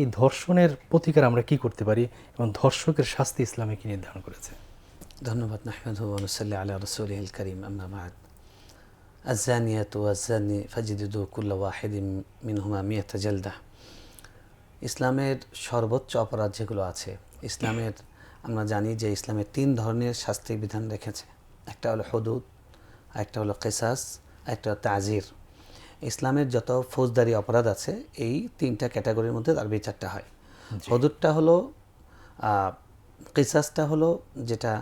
এই ধর্ষণের প্রতিকার আমরা কি করতে পারি এবং ধর্ষকের শাস্তি ইসলামে কি নির্ধারণ করেছে? ধন্যবাদ নাহমেদু অনুসাল্লি আলা রসুলিল করিম। আম্মা বাদ। আজানিয়াত ওয়াজানি ফাজিদুদু কুল্লা ওয়াহিদিন মিনহুমা মিয়াতা জলদা। ইসলামের সর্বোচ্চ অপরাধ যেগুলো আছে, ইসলামের আমরা জানি যে ইসলামের তিন ধরনের শাস্তি বিধান রেখেছে। একটা হলো হদুদ একটা হলো কেসাস একটা হলো তাজির। ইসলামের যত ফৌজদারি অপরাধ আছে এই তিনটা ক্যাটাগরির মধ্যে তার বিচারটা হয়। হদুদটা হলো কিসাসটা হলো যেটা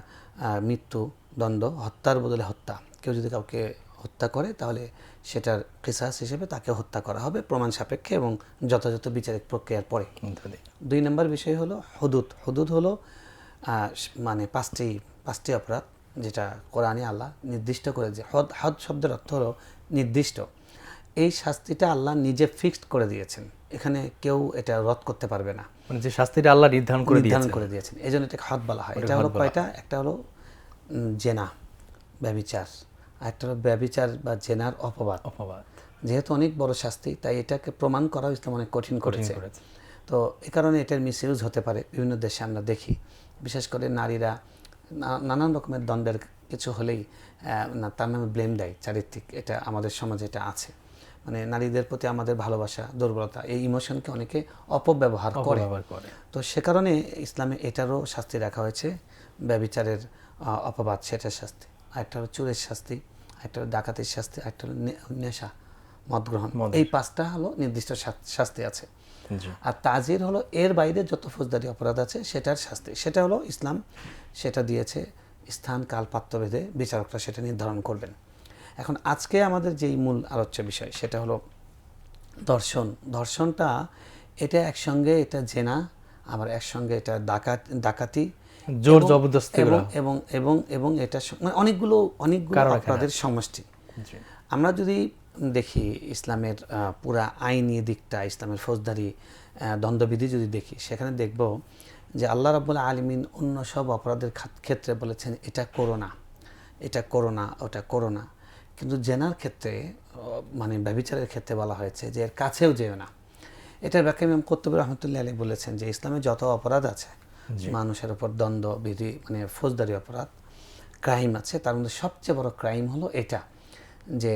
মৃত্যু দণ্ড হত্যার বদলে হত্যা। কেউ যদি কাউকে হত্যা করে তাহলে সেটার কিসাস হিসেবে তাকে হত্যা করা হবে প্রমাণ সাপেক্ষে এবং যথাযথ বিচারিক প্রক্রিয়ার পরে। দুই নম্বর বিষয় হলো হদুদ। হদুদ হলো মানে পাঁচটি পাঁচটি অপরাধ যেটা কোরআনে আল্লাহ নির্দিষ্ট করে যে হদ হদ শব্দের অর্থ হলো নির্দিষ্ট। এই শাস্তিটা আল্লাহ নিজে ফিক্সড করে দিয়েছেন। এখানে কেউ এটা রদ করতে পারবে না। মানে যে শাস্তিটা আল্লাহ নির্ধারণ করে নির্ধারণ করে দিয়েছেন। এই জন্য এটাকে হদ বলা হয়। এটা হলো কয়টা? একটা হলো জেনা ব্যবিচার। আর একটা হলো ব্যবিচার বা জেনার অপবাদ। অপবাদ। যেহেতু অনেক বড় শাস্তি তাই এটাকে প্রমাণ করা ইসলাম অনেক কঠিন করেছে। তো এ কারণে এটার মিস ইউজ হতে পারে বিভিন্ন দেশে আমরা দেখি। বিশেষ করে নারীরা নানান রকমের দণ্ডের কিছু হলেই তার নামে ব্লেম দেয় চারিত্রিক। এটা আমাদের সমাজে এটা আছে। মানে নারীদের প্রতি আমাদের ভালোবাসা দুর্বলতা এই ইমোশনকে অনেকে অপব্যবহার করে। তো সে কারণে ইসলামে এটারও শাস্তি রাখা হয়েছে। ব্যবিচারের অপবাদ সেটার শাস্তি। আরেকটা হলো চুরের শাস্তি একটা হলো ডাকাতির শাস্তি একটা হলো নেশা মদ গ্রহণ এই পাঁচটা হলো নির্দিষ্ট শাস্তি আছে। আর তাজির হলো এর বাইরে যত ফৌজদারি অপরাধ আছে সেটার শাস্তি। সেটা হলো ইসলাম সেটা দিয়েছে স্থান কাল পাত্র ভেদে বিচারকরা সেটা নির্ধারণ করবেন। এখন আজকে আমাদের যেই মূল আলোচ্য বিষয় সেটা হলো দর্শন। দর্শনটা এটা একসঙ্গে এটা জেনা আবার একসঙ্গে এটা ডাকাত ডাকাতি জোর জবরদস্তি এবং এবং এবং এবং এটা মানে অনেকগুলো অনেকগুলো অপরাধের সমষ্টি। আমরা যদি দেখি ইসলামের পুরা আইনি দিকটা ইসলামের ফৌজদারি দণ্ডবিধি যদি দেখি সেখানে দেখব যে আল্লাহ রাবুল আলমিন অন্য সব অপরাধের ক্ষেত্রে বলেছেন এটা করো না এটা করো না ওটা করো না। কিন্তু জেনার ক্ষেত্রে মানে ব্যবিচারের ক্ষেত্রে বলা হয়েছে যে এর কাছেও যেও না। এটার ব্যাখ্যা ইমাম কর্তব্য রহমতুল্লাহ আলী বলেছেন যে ইসলামে যত অপরাধ আছে মানুষের উপর দ্বন্দ্ব বিধি মানে ফৌজদারি অপরাধ ক্রাইম আছে তার মধ্যে সবচেয়ে বড় ক্রাইম হলো এটা যে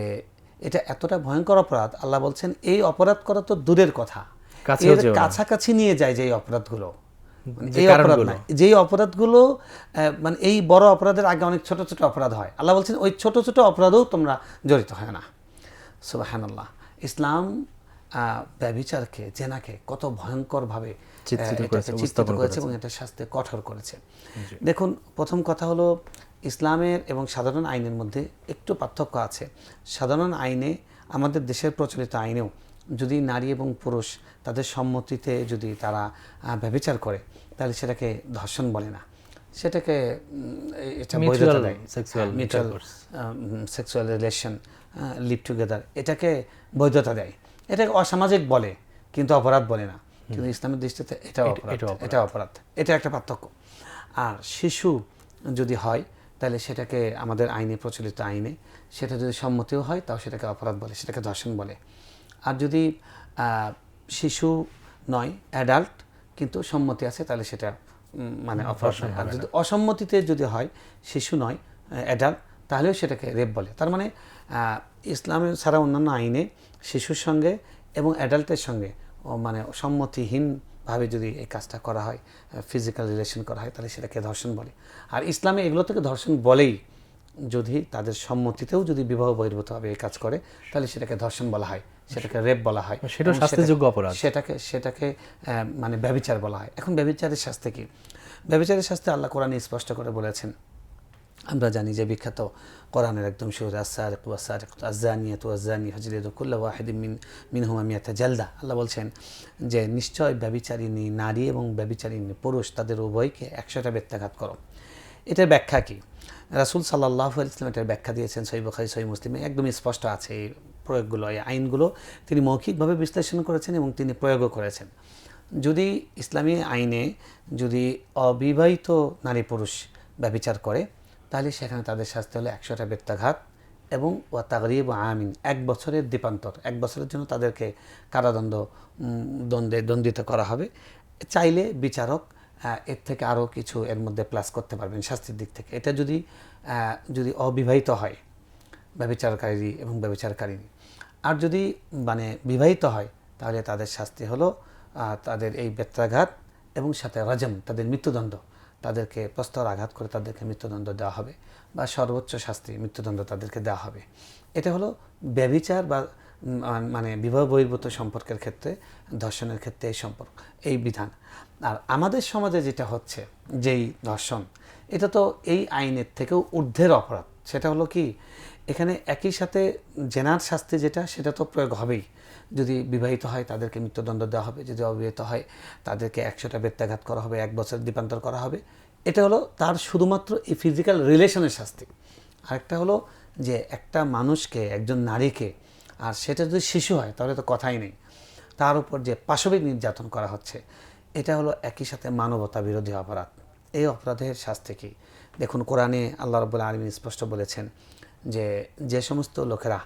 এটা এতটা ভয়ঙ্কর অপরাধ আল্লাহ বলছেন এই অপরাধ করা তো দূরের কথা। কাছাকাছি নিয়ে যায় যে এই অপরাধগুলো। এই অপরাধ কারণগুলো। যেই অপরাধগুলো মানে এই বড় অপরাধের আগে অনেক ছোট ছোট অপরাধ হয়। আল্লাহ বলছেন ওই ছোট ছোট অপরাধেও তোমরা জড়িত হয় না। সুবাহান্লাহ ইসলাম আহ, ব্যভিচারকে জেনাকে কত ভয়ঙ্করভাবে চিত্রিত করেছে। এবং এটা শাস্তি কঠোর করেছে। দেখুন প্রথম কথা হলো ইসলামের এবং সাধারণ আইনের মধ্যে একটু পার্থক্য আছে। সাধারণ আইনে আমাদের দেশের প্রচলিত আইনেও যদি নারী এবং পুরুষ তাদের সম্মতিতে যদি তারা আহ, ব্যভিচার করে তাহলে সেটাকে ধর্ষণ বলে না। সেটাকে এটা বৈধতা দেয়। Mutual sexual relation live together এটাকে বৈধতা দেয়। এটাকে অসামাজিক বলে কিন্তু অপরাধ বলে না। কিন্তু ইসলামের দৃষ্টিতে এটা এটা অপরাধ। এটা অপরাধ। এটা একটা পার্থক্য। আর শিশু যদি হয় তাহলে সেটাকে আমাদের আইনে প্রচলিত আইনে সেটা যদি সম্মতিও হয় তাও সেটাকে অপরাধ বলে সেটাকে ধর্ষণ বলে। আর যদি শিশু নয় অ্যাডাল্ট কিন্তু সম্মতি আছে তাহলে সেটা মানে অপারেশন আর যদি অসম্মতিতে যদি হয় শিশু নয় অ্যাডাল্ট তাহলেও সেটাকে রেপ বলে। তার মানে ইসলামের ছাড়া অন্যান্য আইনে শিশুর সঙ্গে এবং অ্যাডাল্টের সঙ্গে মানে সম্মতিহীনভাবে যদি এই কাজটা করা হয় ফিজিক্যাল রিলেশন করা হয় তাহলে সেটাকে ধর্ষণ বলে। আর ইসলামে এগুলো থেকে ধর্ষণ বলেই যদি তাদের সম্মতিতেও যদি বিবাহ বহির্ভূতভাবে এই কাজ করে তাহলে সেটাকে ধর্ষণ বলা হয় সেটাকে রেপ বলা হয় এবং শাস্তিযোগ্য অপরাধ। সেটাকে সেটাকে মানে ব্যবিচার বলা হয়। এখন ব্যবিচারের শাস্তি কি? ব্যবিচারের শাস্তি আল্লাহ কোরআনে স্পষ্ট করে বলেছেন। আমরা জানি যে বিখ্যাত কোরআনের একদম শুরু আসারিক ওয়াসারিক আজানিয়াত ওয়াজানি হজরিদ কুল্লা ওয়াহিদ মিন মিনহুমা মিয়াতা জালদা। আল্লাহ বলছেন যে নিশ্চয় ব্যবিচারিণী নারী এবং ব্যবিচারিণী পুরুষ তাদের উভয়কে একশোটা ব্যত্যাঘাত করো। এটার ব্যাখ্যা কি? রাসুল সাল্লাহ ইসলাম এটার ব্যাখ্যা দিয়েছেন সই বখারি সই মুসলিমে, একদমই স্পষ্ট আছে এই প্রয়োগগুলো, এই আইনগুলো। তিনি মৌখিকভাবে বিশ্লেষণ করেছেন এবং তিনি প্রয়োগও করেছেন। যদি ইসলামী আইনে যদি অবিবাহিত নারী পুরুষ ব্যবিচার করে, তাহলে সেখানে তাদের শাস্তি হলো একশোটা ব্যত্যাঘাত এবং ওয়া তাগরিব আমিন, এক বছরের দ্বীপান্তর এক বছরের জন্য তাদেরকে কারাদণ্ড দণ্ডে দণ্ডিত করা হবে। চাইলে বিচারক এর থেকে আরও কিছু এর মধ্যে প্লাস করতে পারবেন শাস্তির দিক থেকে। এটা যদি যদি অবিবাহিত হয়, ব্যবিচারকারী এবং ব্যবিচারকারিণী। আর যদি মানে বিবাহিত হয়, তাহলে তাদের শাস্তি হলো তাদের এই বেত্রাঘাত এবং সাথে রাজম, তাদের মৃত্যুদণ্ড। তাদেরকে প্রস্তর আঘাত করে তাদেরকে মৃত্যুদণ্ড দেওয়া হবে বা সর্বোচ্চ শাস্তি, মৃত্যুদণ্ড তাদেরকে দেওয়া হবে। এটা হলো ব্যবিচার বা মানে বিবাহ বহির্ভূত সম্পর্কের ক্ষেত্রে, ধর্ষণের ক্ষেত্রে এই সম্পর্ক, এই বিধান। আর আমাদের সমাজে যেটা হচ্ছে, যেই ধর্ষণ, এটা তো এই আইনের থেকেও ঊর্ধ্বের অপরাধ। সেটা হলো কি, এখানে একই সাথে জেনার শাস্তি যেটা, সেটা তো প্রয়োগ হবেই। যদি বিবাহিত হয়, তাদেরকে মৃত্যুদণ্ড দেওয়া হবে। যদি অবিবাহিত হয়, তাদেরকে একশোটা বেত্যাঘাত করা হবে, এক বছর দ্বীপান্তর করা হবে। এটা হলো তার শুধুমাত্র এই ফিজিক্যাল রিলেশনের শাস্তি। আরেকটা হলো যে একটা মানুষকে, একজন নারীকে, আর সেটা যদি শিশু হয়, তাহলে তো কথাই নেই। তার উপর যে পাশবিক নির্যাতন করা হচ্ছে এটা হলো একই সাথে মানবতা বিরোধী অপরাধ। এই অপরাধের শাস্তি কি? দেখুন, কোরআনে আল্লাহ রবুল্লা আলমিন স্পষ্ট বলেছেন যে যে সমস্ত লোকেরা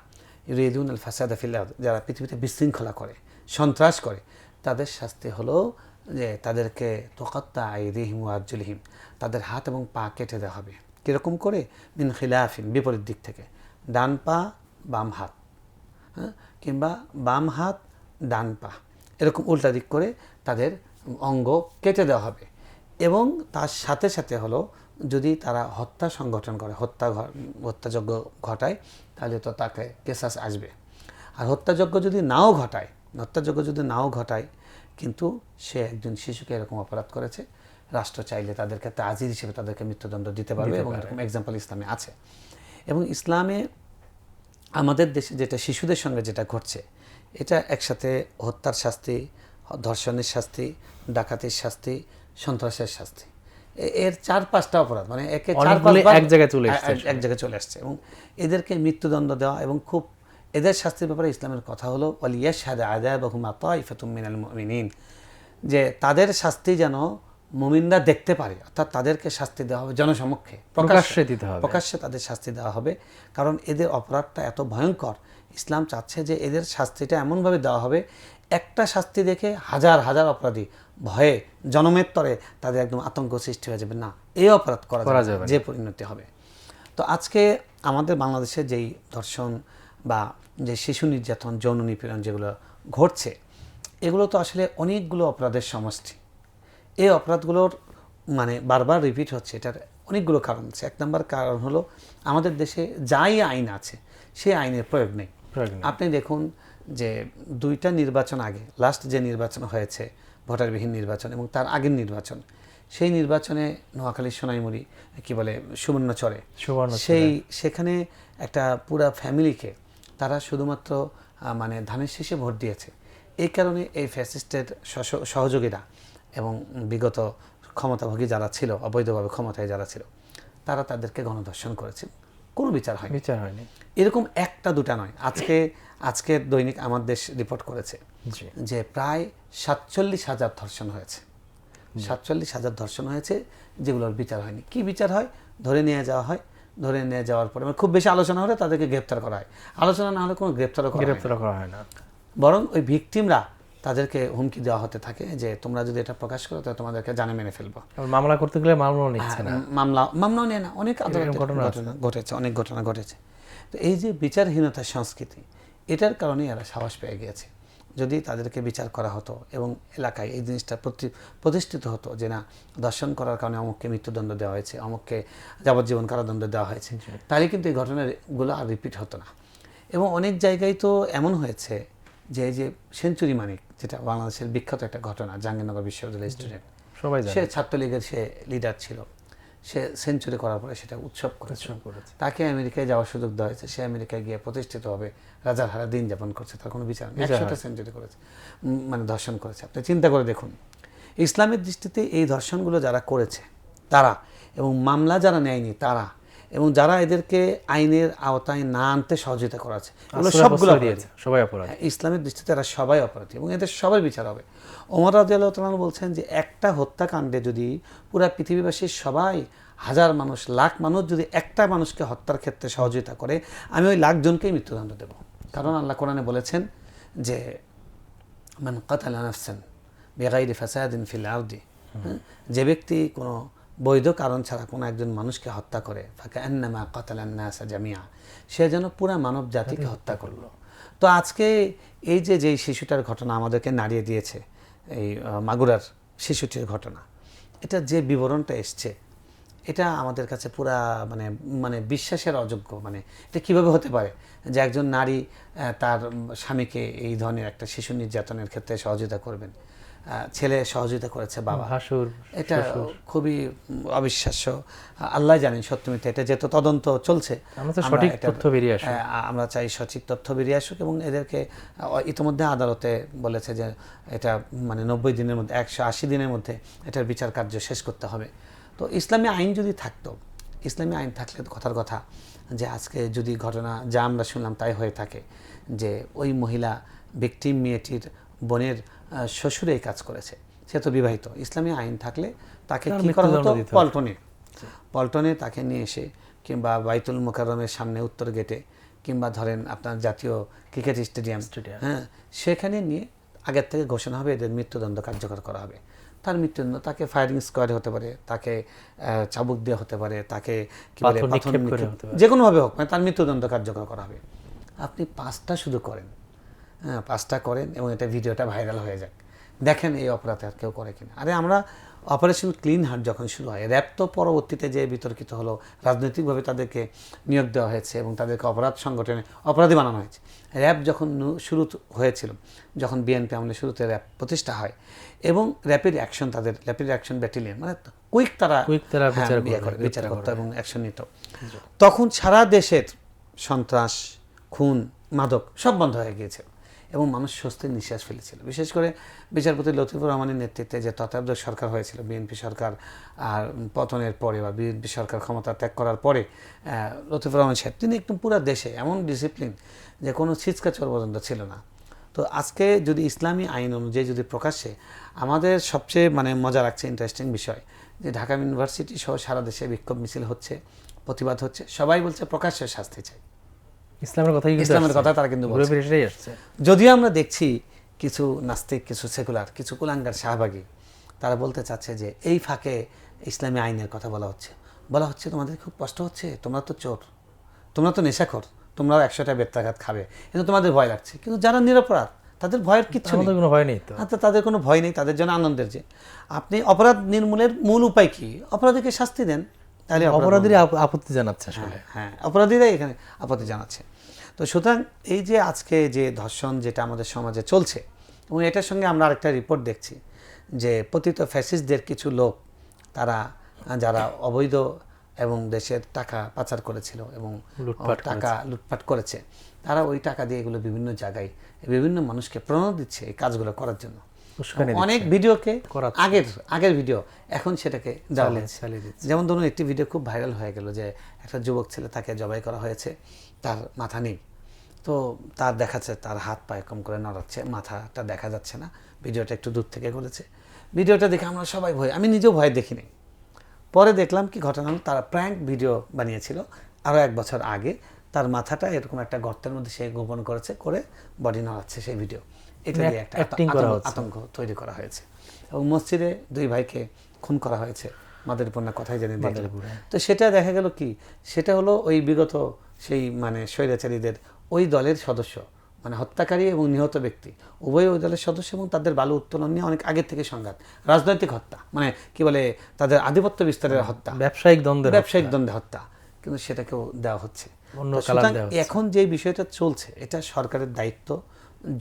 ইউরিদুন আল ফাসাদ ফিল্লাহ যারা পৃথিবীতে বিশৃঙ্খলা করে, সন্ত্রাস করে, তাদের শাস্তি হলো যে তাদেরকে তোকাত্তা আইরিহিম আজ্জুলহিম তাদের হাত এবং পা কেটে দেওয়া হবে। কীরকম করে? মিন খিলাফিন, বিপরীত দিক থেকে। ডান পা, বাম হাত। হ্যাঁ? কিংবা বাম হাত, ডান পা। এরকম উল্টা দিক করে তাদের অঙ্গ কেটে দেওয়া হবে। এবং তার সাথে সাথে হলো যদি তারা হত্যা সংগঠন করে হত্যা হত্যাযজ্ঞ ঘটায় তাহলে তো তাকে কেসাস আসবে। আর হত্যাযজ্ঞ যদি নাও ঘটায় হত্যাযজ্ঞ যদি নাও ঘটায় কিন্তু সে একজন শিশুকে এরকম অপরাধ করেছে রাষ্ট্র চাইলে তাদেরকে তাজির হিসেবে তাদেরকে মৃত্যুদণ্ড দিতে পারবে এবং এরকম এক্সাম্পল ইসলামে আছে। এবং ইসলামে আমাদের দেশে যেটা শিশুদের সঙ্গে যেটা ঘটছে এটা একসাথে হত্যার শাস্তি ধর্ষণের শাস্তি ডাকাতির শাস্তি সন্ত্রাসের শাস্তি। এর চার পাঁচটা অপরাধ মানে একে চার এক জায়গায় চলে এসেছে এক- জায়গায় চলে আসছে এবং এদেরকে মৃত্যুদণ্ড দেওয়া এবং খুব এদের শাস্তির ব্যাপারে ইসলামের কথা হলো ওয়ালিয়া শাহাদা আদায় বহুমা তাইফাতুম মিনাল মুমিনিন যে তাদের শাস্তি যেন মুমিনরা দেখতে পারে অর্থাৎ তাদেরকে শাস্তি দেওয়া হবে জনসমক্ষে প্রকাশ্যে দিতে হবে। প্রকাশ্যে তাদের শাস্তি দেওয়া হবে কারণ এদের অপরাধটা এত ভয়ঙ্কর। ইসলাম চাচ্ছে যে এদের শাস্তিটা এমনভাবে দেওয়া হবে একটা শাস্তি দেখে হাজার হাজার অপরাধী ভয়ে জনমের তরে তাদের একদম আতঙ্ক সৃষ্টি হয়ে যাবে। না এই অপরাধ করা যাবে। যে পরিণতি হবে। তো আজকে আমাদের বাংলাদেশে যেই ধর্ষণ বা যে শিশু নির্যাতন যৌন নিপীড়ন যেগুলো ঘটছে এগুলো তো আসলে অনেকগুলো অপরাধের সমষ্টি। এই অপরাধগুলোর মানে বারবার রিপিট হচ্ছে এটার অনেকগুলো কারণ আছে। এক নম্বর কারণ হলো আমাদের দেশে যাই আইন আছে সেই আইনের প্রয়োগ নেই। আপনি দেখুন যে দুইটা নির্বাচন আগে লাস্ট যে নির্বাচন হয়েছে ভোটারবিহীন নির্বাচন এবং তার আগের নির্বাচন সেই নির্বাচনে নোয়াখালী সোনাইমুড়ি কি বলে সুবর্ণচরে। সুবর্ণচরে। সেই সেখানে একটা পুরা ফ্যামিলিকে তারা শুধুমাত্র মানে ধানের শেষে ভোট দিয়েছে। এই কারণে এই ফ্যাসিস্টের সহ- সহযোগীরা এবং বিগত ক্ষমতাভোগী যারা ছিল অবৈধভাবে ক্ষমতায় যারা ছিল তারা তাদেরকে গণধর্ষণ করেছে। কোনো বিচার হয়নি। বিচার হয়নি। এরকম একটা দুটা নয়। আজকে আজকের দৈনিক আমার দেশ রিপোর্ট করেছে যে প্রায় সাতচল্লিশ হাজার ধর্ষণ হয়েছে। সাতচল্লিশ হাজার ধর্ষণ হয়েছে যেগুলোর বিচার হয়নি। কি বিচার হয়? ধরে নিয়ে যাওয়া হয়। ধরে নিয়ে যাওয়ার পরে মানে খুব বেশি আলোচনা হলে তাদেরকে গ্রেপ্তার করা হয়। আলোচনা না হলে কোনো গ্রেপ্তারও করা গ্রেপ্তার করা হয় না। বরং ওই ভিকটিমরা তাদেরকে হুমকি দেওয়া হতে থাকে যে তোমরা যদি এটা প্রকাশ করো তাহলে তোমাদেরকে জানে মেনে ফেলব। মামলা করতে গেলে মামলাও নিচ্ছে না। হ্যাঁ, মামলা মামলাও নেয় না অনেক ঘটনা ঘটেছে অনেক ঘটনা ঘটেছে। তো এই যে বিচারহীনতার সংস্কৃতি এটার কারণে এরা সাহস পেয়ে গিয়েছে। যদি তাদেরকে বিচার করা হতো এবং এলাকায় এই জিনিসটা প্রতি- প্রতিষ্ঠিত হতো যে না দর্শন করার কারণে অমুককে মৃত্যুদণ্ড দেওয়া হয়েছে অমুককে যাবজ্জীবন কারাদণ্ড দেওয়া হয়েছে তাহলে কিন্তু এই ঘটনাগুলো আর রিপিট হতো না। এবং অনেক জায়গায় তো এমন হয়েছে যে এই যে সেঞ্চুরি মানিক যেটা বাংলাদেশের বিখ্যাত একটা ঘটনা জাহাঙ্গীরনগর বিশ্ববিদ্যালয়ের স্টুডেন্ট সবাই সে ছাত্রলীগের সে লিডার ছিল। সে সেঞ্চুরি করার পরে সেটা উৎসব করেছে। তাকে আমেরিকায় যাওয়ার সুযোগ দেওয়া হয়েছে। সে আমেরিকায় গিয়ে প্রতিষ্ঠিত হবে। রাজার হারা দিন যাপন করছে তার কোনো বিচার নেই। একশোটা সেঞ্চুরি করেছে। মানে ধর্ষণ করেছে। আপনি চিন্তা করে দেখুন ইসলামের দৃষ্টিতে এই ধর্ষণগুলো যারা করেছে তারা এবং মামলা যারা নেয়নি তারা এবং যারা এদেরকে আইনের আওতায় না আনতে সহযোগিতা করাছে এগুলো সবগুলো দিয়েছে সবাই অপরাধ। হ্যাঁ, ইসলামের দৃষ্টিতে এরা সবাই অপরাধী এবং এদের সবার বিচার হবে। ওমর তালন বলছেন যে একটা হত্যাকাণ্ডে যদি পুরা পৃথিবীবাসীর সবাই হাজার মানুষ লাখ মানুষ যদি একটা মানুষকে হত্যার ক্ষেত্রে সহযোগিতা করে আমি ওই লাখ জনকেই মৃত্যুদণ্ড দেব। কারণ আল্লাহ কোরআনে বলেছেন যে মান কাতালা নাফসান বেগাইরি ফাসাদিন ফিল আরদি হ্যাঁ? যে ব্যক্তি কোনো বৈধ কারণ ছাড়া কোনো একজন মানুষকে হত্যা করে। ফাঁকা জামিয়া সে যেন পুরা মানব জাতিকে হত্যা করল। তো আজকে এই যে যেই শিশুটার ঘটনা আমাদেরকে নাড়িয়ে দিয়েছে এই মাগুরার শিশুটির ঘটনা এটা যে বিবরণটা এসছে এটা আমাদের কাছে পুরা মানে মানে বিশ্বাসের অযোগ্য। মানে এটা কীভাবে হতে পারে যে একজন নারী তার স্বামীকে এই ধরনের একটা শিশু নির্যাতনের ক্ষেত্রে সহযোগিতা করবেন? ছেলে সহযোগিতা করেছে বাবা। ভাসুর এটা খুবই অবিশ্বাস্য। আল্লাহ জানেন সত্য মিথ্যা এটা যেহেতু তদন্ত চলছে সঠিক তথ্য বেরিয়ে আসুক। হ্যাঁ, আমরা চাই সঠিক তথ্য বেরিয়ে আসুক এবং এদেরকে ইতিমধ্যে আদালতে বলেছে যে এটা মানে নব্বই দিনের মধ্যে একশো আশি দিনের মধ্যে এটার বিচার কার্য শেষ করতে হবে। তো ইসলামী আইন যদি থাকতো ইসলামী আইন থাকলে তো কথার কথা যে আজকে যদি ঘটনা যা আমরা শুনলাম তাই হয়ে থাকে যে ওই মহিলা ব্যক্তি মেয়েটির বোনের শ্বশুর এই কাজ করেছে। সে তো বিবাহিত। ইসলামী আইন থাকলে তাকে কি করা হতো? পল্টনে। পল্টনে তাকে নিয়ে এসে কিংবা বাইতুল মোকাররমের সামনে উত্তর গেটে কিংবা ধরেন আপনার জাতীয় ক্রিকেট স্টেডিয়াম স্টেডিয়াম। হ্যাঁ সেখানে নিয়ে আগের থেকে ঘোষণা হবে এদের মৃত্যুদণ্ড কার্যকর করা হবে। তার মৃত্যুদণ্ড তাকে ফায়ারিং স্কোয়াডে হতে পারে তাকে চাবুক দিয়ে হতে পারে তাকে কি বলে। যে কোনোভাবে হোক মানে তার মৃত্যুদণ্ড কার্যকর করা হবে। আপনি পাঁচটা শুধু করেন। পাঁচটা করেন এবং এটা ভিডিওটা ভাইরাল হয়ে যাক। দেখেন এই অপরাধ আর কেউ করে কিনা। আরে আমরা অপারেশন ক্লিন হার্ট যখন শুরু হয় র্যাব তো পরবর্তীতে যে বিতর্কিত হলো রাজনৈতিকভাবে তাদেরকে নিয়োগ দেওয়া হয়েছে এবং তাদেরকে অপরাধ সংগঠনে অপরাধী বানানো হয়েছে। র্যাব যখন শুরু হয়েছিল যখন বিএনপি আমলে শুরুতে র্যাব প্রতিষ্ঠা হয় এবং র্যাপিড অ্যাকশন তাদের র্যাপিড অ্যাকশন ব্যাটালিয়ন মানে কুইক তারা Quick তারা হ্যাঁ, বিচার ইয়ে বিচার করতো এবং অ্যাকশন নিত। তখন সারা দেশের সন্ত্রাস খুন মাদক সব বন্ধ হয়ে গিয়েছিল এবং মানুষ স্বস্তির নিঃশ্বাস ফেলেছিল। বিশেষ করে বিচারপতি লতিফুর রহমানের নেতৃত্বে যে তত্ত্বাবধায়ক সরকার হয়েছিল, বিএনপি সরকার, আর পতনের পরে বা বিএনপি সরকার ক্ষমতা ত্যাগ করার পরে লতিফুর রহমান সাহেব, তিনি একদম পুরো দেশে এমন ডিসিপ্লিন যে কোনো ছিচকা চোর পর্যন্ত ছিল না। তো আজকে যদি ইসলামী আইন অনুযায়ী যদি প্রকাশ্যে আমাদের সবচেয়ে মানে মজা লাগছে ইন্টারেস্টিং বিষয় যে ঢাকা ইউনিভার্সিটি সহ সারা দেশে বিক্ষোভ মিছিল হচ্ছে, প্রতিবাদ হচ্ছে, সবাই বলছে প্রকাশ্যে শাস্তি চাই। ইসলামের কথাই ইসলামের কথা তারা কিন্তু আসছে। যদিও আমরা দেখছি কিছু নাস্তিক কিছু সেকুলার কিছু কুলাঙ্গার শাহবাগী তারা বলতে চাচ্ছে যে এই ফাঁকে ইসলামী আইনের কথা বলা হচ্ছে। বলা হচ্ছে তোমাদের খুব কষ্ট হচ্ছে তোমরা তো চোর তোমরা তো নেশাখোর তোমরাও একশোটা বেত্রাঘাত খাবে। কিন্তু তোমাদের ভয় লাগছে। কিন্তু যারা নিরপরাধ তাদের ভয়ের কিচ্ছু নেই। কোনো ভয় নেই তো। তাদের কোনো ভয় নেই তাদের জন্য আনন্দের যে। আপনি অপরাধ নির্মূলের মূল উপায় কি? অপরাধীকে শাস্তি দেন। তাহলে অপরাধ অপরাধীরা আপ- আপত্তি জানাচ্ছে আসলে। হ্যাঁ, হ্যাঁ অপরাধীরাই এখানে আপত্তি জানাচ্ছে। তো সুতরাং এই যে আজকে যে ধর্ষণ যেটা আমাদের সমাজে চলছে এবং এটার সঙ্গে আমরা আরেকটা রিপোর্ট দেখছি যে পতিত ফ্যাসিস্টদের কিছু লোক তারা যারা অবৈধ এবং দেশের টাকা পাচার করেছিল এবং লুটপাট টাকা লুটপাট করেছে তারা ওই টাকা দিয়ে এগুলো বিভিন্ন জায়গায় বিভিন্ন মানুষকে প্রণোদনা দিচ্ছে এই কাজগুলো করার জন্য। উস্কানি অনেক ভিডিওকে। আগের আগের ভিডিও এখন সেটাকে চালিয়ে- দিচ্ছে। যেমন ধরুন একটি ভিডিও খুব ভাইরাল হয়ে গেল যে একটা যুবক ছেলে তাকে জবাই করা হয়েছে তার মাথা নেই। তো তার দেখাচ্ছে তার হাত পায়ে কম করে নড়াচ্ছে মাথাটা দেখা যাচ্ছে না ভিডিওটা একটু দূর থেকে করেছে। ভিডিওটা দেখে আমরা সবাই ভয় আমি নিজেও ভয় দেখিনি। পরে দেখলাম কি ঘটনা তারা প্র্যাঙ্ক ভিডিও বানিয়েছিল আরও এক বছর আগে তার মাথাটা এরকম একটা গর্তের মধ্যে সে গোপন করেছে করে বডি নড়াচ্ছে সেই ভিডিও এটা দিয়ে একটা আতঙ্ক- তৈরি করা হয়েছে। এবং মসজিদে দুই ভাইকে খুন করা হয়েছে। কথাই জানি তো সেটা দেখা গেল কি? সেটা হলো ওই বিগত সেই মানে স্বৈরাচারীদের ওই দলের সদস্য মানে হত্যাকারী এবং নিহত ব্যক্তি। উভয় ওই দলের সদস্য এবং তাদের বালু উত্তোলন নিয়ে অনেক আগের থেকে সংঘাত। রাজনৈতিক হত্যা মানে কি বলে তাদের আধিপত্য বিস্তারের হত্যা। ব্যবসায়িক দ্বন্দ্বের ব্যবসায়িক দ্বন্দ্বে হত্যা। কিন্তু সেটাকেও দেওয়া হচ্ছে। এখন যে বিষয়টা চলছে এটা সরকারের দায়িত্ব।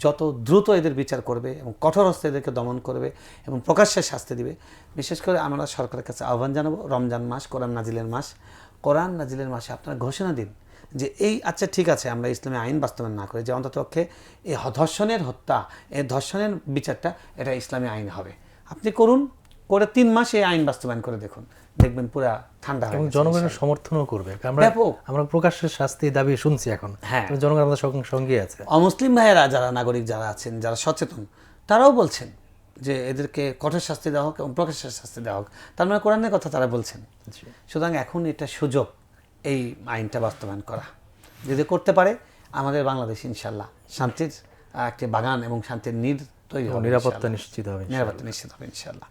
যত দ্রুত এদের বিচার করবে এবং কঠোর হস্তে এদেরকে দমন করবে এবং প্রকাশ্যে শাস্তি দিবে বিশেষ করে আমরা সরকারের কাছে আহ্বান জানাব রমজান মাস কোরআন নাজিলের মাস। কোরআন নাজিলের মাসে আপনারা ঘোষণা দিন যে এই আচ্ছা ঠিক আছে আমরা ইসলামী আইন বাস্তবায়ন না করে যে অন্ততপক্ষে এই ধর্ষণের হত্যা এই ধর্ষণের বিচারটা এটা ইসলামী আইন হবে। আপনি করুন করে তিন মাস এই আইন বাস্তবায়ন করে দেখুন। দেখবেন পুরা ঠান্ডা এবং জনগণের সমর্থনও করবে। আমরা। আমরা প্রকাশ্যের শাস্তি দাবি শুনছি এখন। হ্যাঁ। জনগণ আমাদের সঙ্গে- আছে। অমুসলিম ভাইয়েরা যারা নাগরিক যারা আছেন যারা সচেতন তারাও বলছেন যে এদেরকে কঠোর শাস্তি দেওয়া হোক এবং প্রকাশ্যের শাস্তি দেওয়া হোক। তার মানে কোরআনের কথা তারা বলছেন। সুতরাং এখন এটা সুযোগ এই আইনটা বাস্তবায়ন করা। যদি করতে পারে আমাদের বাংলাদেশ ইনশাল্লাহ শান্তির একটি বাগান এবং শান্তির নীড় তৈরি হবে নিরাপত্তা নিশ্চিত হবে নিরাপত্তা নিশ্চিত হবে ইনশাল্লাহ